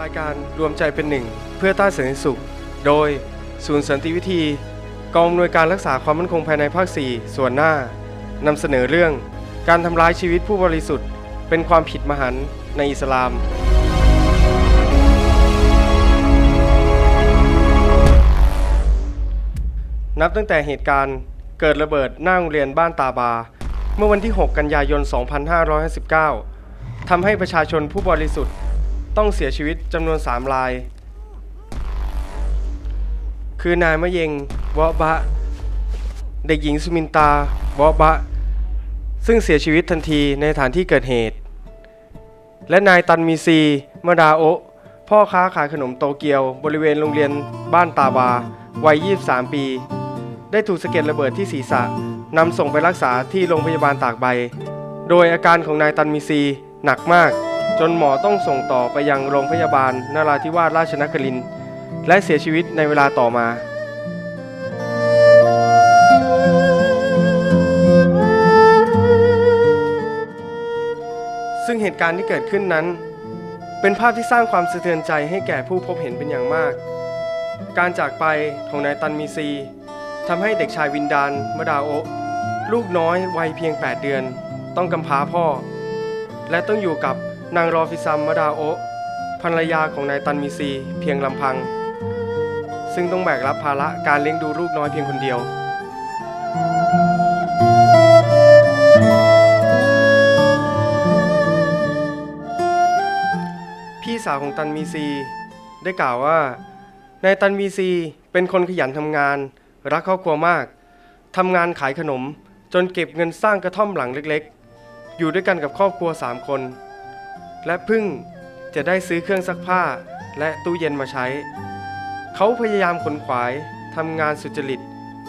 รายการรวมใจเป็นหนึ่ง เพื่อต้านสันติสุข โดยศูนย์สันติวิธีกองอำนวยการรักษาความมั่นคงภายในภาค 4 ส่วนหน้านำเสนอเรื่อง การทำร้ายชีวิตผู้บริสุทธิ์ เป็นความผิดมหันต์ในอิสลาม นับตั้งแต่เหตุการณ์เกิดระเบิดหน้าโรงเรียนบ้านตาบา เมื่อวันที่ 6 กันยายน 2559ทำให้ประชาชนผู้บริสุทธิ์ ต้องเสียชีวิตจำนวน 3 ราย คือนายมะเยงวะบะ เด็กหญิงสุมินตาวะบะ ซึ่งเสียชีวิตทันทีในสถานที่เกิดเหตุ และนายตันมีซีมดาโอพ่อค้าขายขนมโตเกียวบริเวณโรงเรียนบ้านตาบา วัย 23 ปี ได้ถูกสะเก็ดระเบิดที่ศีรษะนำส่งไปรักษาที่โรงพยาบาลตากใบ โดยอาการของนายตันมีซีหนักมาก จนหมอต้องส่งต่อไปยังโรงพยาบาลนราธิวาสราชนครินทร์และเสียชีวิตในเวลาต่อมาซึ่งเหตุการณ์ที่เกิดขึ้นนั้น เป็นภาพที่สร้างความสะเทือนใจให้แก่ผู้พบเห็นเป็นอย่างมาก การจากไปของนายตันมีซีทำให้เด็กชายวินดานมดาโอลูกน้อยวัยเพียง 8 เดือน ต้องกำพร้าพ่อ และต้องอยู่กับ นางรอฟิซัมมะดาโอภรรยาของนายตันมีซีเพียงลำพัง ซึ่งต้องแบกรับภาระการเลี้ยงดูลูกน้อยเพียงคนเดียว พี่สาวของตันมีซี ได้กล่าวว่านายตันมีซีเป็นคนขยันทำงาน รักครอบครัวมากทำงานขายขนมจนเก็บเงินสร้างกระท่อมหลังเล็กๆ อยู่ด้วยกันกับครอบครัว3คน และเพิ่งจะได้ซื้อเครื่องซักผ้าและตู้เย็นมาใช้ เขาพยายามขนขวายทำงานสุจริต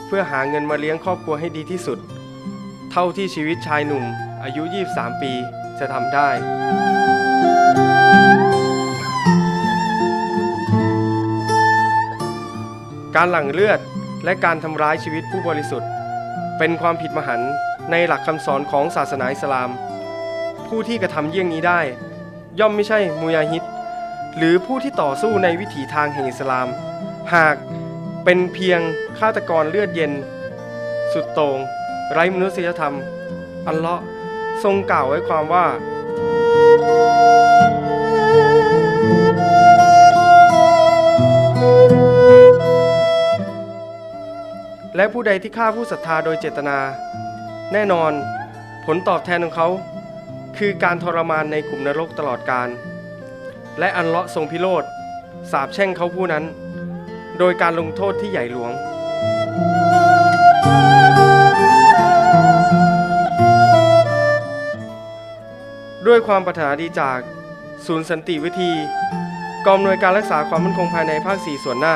เพื่อหาเงินมาเลี้ยงครอบครัวให้ดีที่สุด เท่าที่ชีวิตชายหนุ่มอายุ 23 ปีจะทำได้การหลั่งเลือดและการทำร้ายชีวิตผู้บริสุทธิ์ เป็นความผิดมหันต์ในหลักคำสอนของศาสนาอิสลาม ผู้ที่กระทำเยี่ยงนี้ได้ ย่อมไม่ใช่มุยาฮิดหรือผู้ที่ต่อสู้ในวิถีทางแห่งอิสลาม หากเป็นเพียงฆาตกรเลือดเย็น สุดโต่งไร้มนุษยธรรม อัลเลาะห์ทรงกล่าวไว้ความว่าและผู้ใดที่ฆ่าผู้ศรัทธาโดยเจตนา แน่นอน ผลตอบแทนของเขา คือการทรมานในขุมนรกตลอดกาลและอันเลาะทรงพิโรธสาบแช่งเขาผู้นั้น โดยการลงโทษที่ใหญ่หลวง ด้วยความปรารถนาดีจากศูนย์สันติวิธี กองอำนวยการรักษาความมั่นคงภายในภาค 4 ส่วนหน้า